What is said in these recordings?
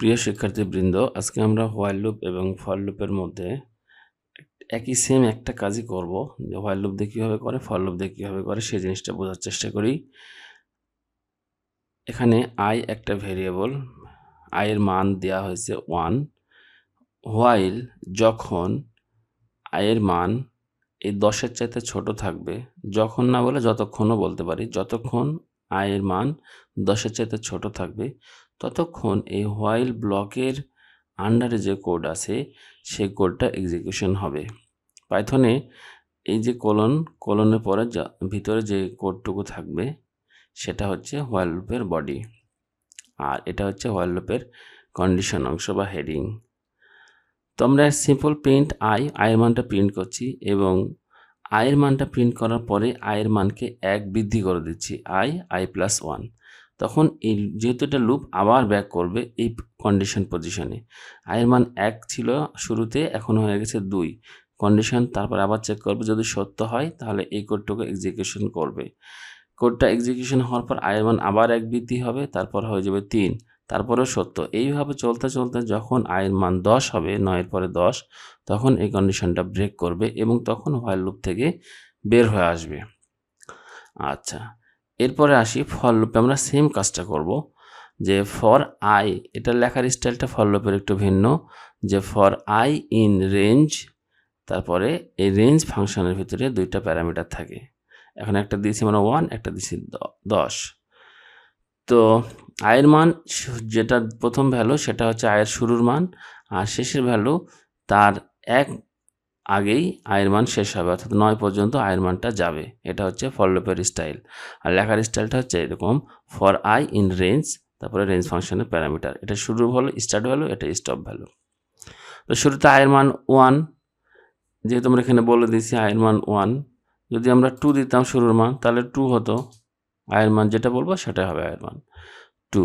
প্রিয় শিক্ষার্থীবৃন্দ, আজকে আমরা হোয়াইল লুপ এবং ফর লুপের মধ্যে একই সেম একটা কাজই করব। যে হোয়াইল লুপ দিয়ে কীভাবে করে ফর লুপ দিয়ে কীভাবে করে, সেই জিনিসটা বোঝার চেষ্টা করি। এখানে আই একটা ভেরিয়েবল আয়ের মান দেওয়া হয়েছে ওয়ান হোয়াইল যখন আয়ের মান এই দশের চাইতে ছোট থাকবে, যখন না বলে যতক্ষণও বলতে পারি, যতক্ষণ আয়ের মান দশের চাইতে ছোট থাকবে ততক্ষণ এই হোয়াইল ব্লকের আন্ডারে যে কোড আছে, সেই কোডটা এক্সিকিউশন হবে। পাইথনে এই যে কোলন কোলনের পরে যা, ভিতরে যে কোডটুকু থাকবে, সেটা হচ্ছে হোয়াইল লুপের বডি আর এটা হচ্ছে হোয়াইল লুপের কন্ডিশন অংশ বা হেডিং তো আমরা সিম্পল প্রিন্ট আই আয়ের মানটা প্রিন্ট করছি এবং আয়ের মানটা প্রিন্ট করার পরে আয়ের মানকে এক বৃদ্ধি করে দিচ্ছি আই আই প্লাস ওয়ান তখন এই যেহেতু এটা লুপ আবার ব্যাক করবে এই কন্ডিশন পজিশনে আয়ের মান এক ছিল শুরুতে, এখন হয়ে গেছে দুই। কন্ডিশন তারপর আবার চেক করবে, যদি সত্য হয়, তাহলে এই কোডটাকে এক্সিকিউশন করবে। কোডটা এক্সিকিউশন হওয়ার পর আয়ের মান আবার এক বৃদ্ধি হবে, তারপর হয়ে যাবে তিন। তারপরেও সত্য। এইভাবে চলতে চলতে যখন আয়ের মান দশ হবে, নয়ের পরে দশ, তখন এই কন্ডিশনটা ব্রেক করবে এবং তখন হোয়াইল লুপ থেকে বের হয়ে আসবে। আচ্ছা। এরপরে আসি ফর লুপে আমরা সেম কাজটা করব যে ফর আই এটা লেখার স্টাইলটা ফর লুপের একটু ভিন্ন। যে ফর আই ইন রেঞ্জ তারপরে এই রেঞ্জ ফাংশনের ভিতরে দুইটা প্যারামিটার থাকে। এখন একটা দিয়েছি মানে ওয়ান একটা দিয়েছি দশ। তো আয়ের মান যেটা প্রথম ভ্যালু সেটা হচ্ছে আয়ের শুরুর মান। আর শেষের ভ্যালু তার এক আগেই আয়ের মান শেষ হবে, অর্থাৎ নয় পর্যন্ত আয়ের মানটা যাবে। এটা হচ্ছে ফর লুপের স্টাইল আর লেখার স্টাইলটা হচ্ছে এরকম ফর আই ইন রেঞ্জ তারপরে রেঞ্জ ফাংশনের প্যারামিটার এটা শুরুর ভ্যালু স্টার্ট ভ্যালু এটা স্টপ ভ্যালু তো শুরুতে আয়ের মান ওয়ান যেহেতু আমরা এখানে বলে দিয়েছি আয়ের মান ওয়ান যদি আমরা টু দিতাম শুরুর মান, তাহলে টু হতো। আয়ের মান যেটা বলব, সেটাই হবে আয়ের মান টু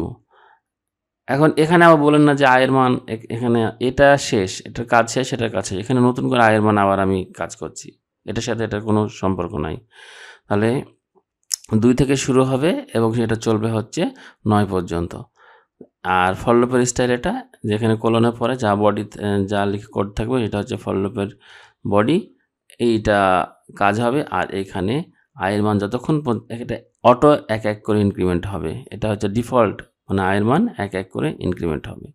এখন এখানে আবার বলেন না যে আয়ের মান এখানে এটা শেষ, এটার কাজ শেষ, এটার কাজ শেষ। এখানে নতুন করে আয়ের মান আবার আমি কাজ করছি। এটার সাথে এটার কোনো সম্পর্ক নাই। তাহলে দুই থেকে শুরু হবে এবং সেটা চলবে হচ্ছে নয় পর্যন্ত। আর ফললোপের স্টাইল এটা, যেখানে কলনের পরে যা বডি যা লিখে কোড থাকবে এটা হচ্ছে ফললোপের বডি এইটা কাজ হবে, আর এখানে আয়ের মান যতক্ষণ এটা অটো এক এক করে ইনক্রিমেন্ট হবে। এটা হচ্ছে ডিফল্ট মানে আয়ের মান এক এক করে ইনক্রিমেন্ট হবে।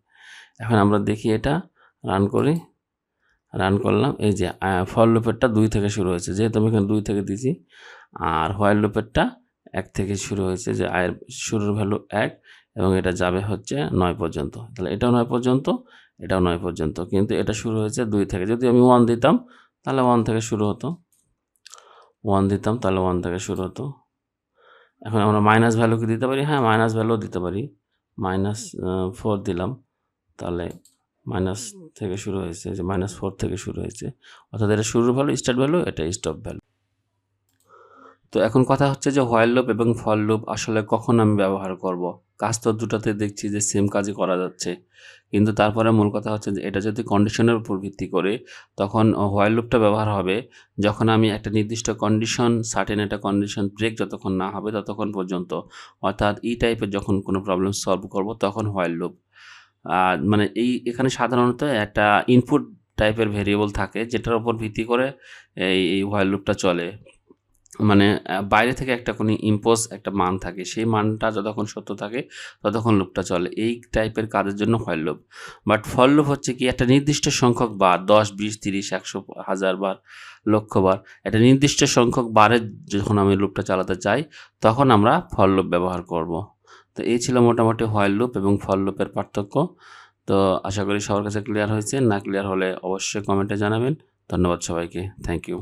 এখন আমরা দেখি এটা রান করি রান করলাম। এই যে ফল লুপেরটা দুই থেকে শুরু হয়েছে। যেহেতু আমি এখানে দুই থেকে দিয়েছি, আর হোয়াইল লুপেরটা এক থেকে শুরু হয়েছে যে আয়ের শুরুর ভ্যালু এক এবং এটা যাবে হচ্ছে নয় পর্যন্ত। তাহলে এটাও নয় পর্যন্ত, এটাও নয় পর্যন্ত। কিন্তু এটা শুরু হয়েছে দুই থেকে। যদি আমি ওয়ান দিতাম, তাহলে ওয়ান থেকে শুরু হতো। ওয়ান দিতাম, তাহলে ওয়ান থেকে শুরু হতো। এখন আমরা মাইনাস ভ্যালু কি দিতে পারি? হ্যাঁ মাইনাস ভ্যালুও দিতে পারি। মাইনাস ফোর দিলাম। তাহলে মাইনাস থেকে শুরু হয়েছে যে মাইনাস ফোর থেকে শুরু হয়েছে। অর্থাৎ এটা শুরুর ভ্যালু স্টার্ট ভ্যালু এটা স্টপ ভ্যালু তো এখন কথা হচ্ছে যে হোয়াইল লুপ এবং ফল লুপ আসলে কখন আমি ব্যবহার করব? কাজ তো দুটাতে দেখছি যে সেম কাজই করা যাচ্ছে। কিন্তু তারপরে মূল কথা হচ্ছে যে এটা যদি কন্ডিশনের উপর ভিত্তি করে, তখন হোয়াইল লুপটা ব্যবহার হবে, যখন আমি একটা নির্দিষ্ট কন্ডিশন সার্টেন একটা কন্ডিশন ব্রেক যতক্ষণ না হবে ততক্ষণ পর্যন্ত, অর্থাৎ এই টাইপের যখন কোনো প্রবলেম সলভ করব তখন হোয়াইল লুপ মানে এই এখানে সাধারণত একটা ইনপুট টাইপের ভেরিয়েবল থাকে, যেটার উপর ভিত্তি করে এই এই হোয়াইল লুপটা চলে। মানে বাইরে থেকে একটা কোনো ইম্পোজ একটা মান থাকে। সেই মানটা যতক্ষণ সত্য থাকে, ততক্ষণ লুপটা চলে। এই টাইপের কাজের জন্য হয় লুপ বাট ফল লুপ হচ্ছে কি, একটা নির্দিষ্ট সংখ্যক বার, দশ, বিশ, তিরিশ, একশো, হাজার বার, লক্ষ বার, একটা নির্দিষ্ট সংখ্যক বারের যখন আমি লুপটা চালাতে চাই, তখন আমরা ফল লুপ ব্যবহার করব। তো এই ছিল মোটামুটি হোয়াইল লুপ এবং ফল লুপের পার্থক্য। তো আশা করি সবার কাছে ক্লিয়ার হয়েছে। না ক্লিয়ার হলে অবশ্যই কমেন্টে জানাবেন। ধন্যবাদ সবাইকে। Thank you